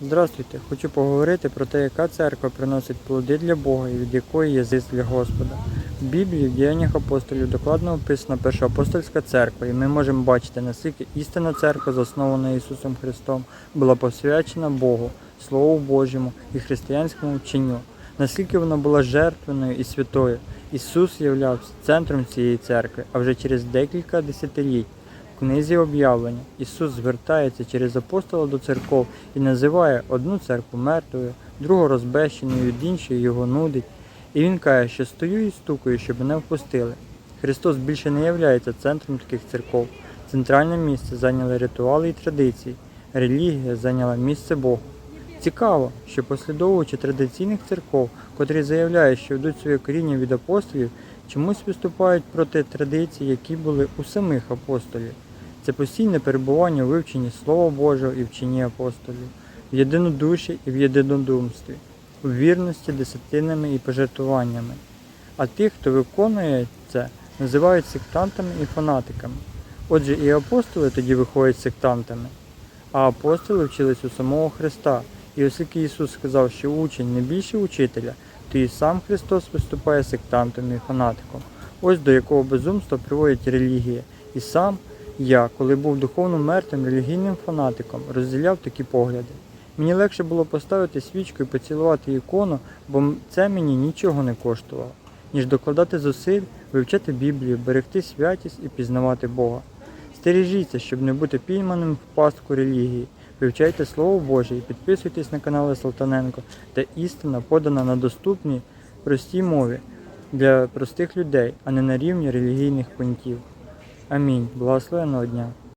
Здравствуйте, хочу поговорити про те, яка церква приносить плоди для Бога і від якої є зиск для Господа. В Біблії в діяннях апостолів докладно описана перша апостольська церква, і ми можемо бачити, наскільки істинна церква, заснована Ісусом Христом, була посвячена Богу, Слову Божому і християнському вченню, наскільки вона була жертвеною і святою. Ісус являвся центром цієї церкви, а вже через декілька десятиліть книзі об'явлення Ісус звертається через апостола до церков і називає одну церкву мертвою, другу розбещеною, іншої його нудить. І він каже, що стою і стукаю, щоб мене впустили. Христос більше не являється центром таких церков. Центральне місце зайняли ритуали і традиції. Релігія зайняла місце Богу. Цікаво, що послідовуючи традиційних церков, котрі заявляють, що ведуть своє коріння від апостолів, чомусь виступають проти традицій, які були у самих апостолів. Це постійне перебування у вивченні Слова Божого і вченні апостолів, в єдинодуші і в єдинодумстві, у вірності десятинами і пожертвуваннями. А тих, хто виконує це, називають сектантами і фанатиками. Отже, і апостоли тоді виходять сектантами. А апостоли вчились у самого Христа. І оскільки Ісус сказав, що учень не більше учителя, то і сам Христос виступає сектантом і фанатиком. Ось до якого безумства приводить релігія. І сам я, коли був духовно мертвим релігійним фанатиком, розділяв такі погляди. Мені легше було поставити свічку і поцілувати ікону, бо це мені нічого не коштувало, ніж докладати зусиль, вивчати Біблію, берегти святість і пізнавати Бога. Стережіться, щоб не бути пійманим в пастку релігії. Вивчайте Слово Боже і підписуйтесь на канали Салтаненко, де істина подана на доступній, простій мові для простих людей, а не на рівні релігійних понтів. Амінь. Благословеного дня.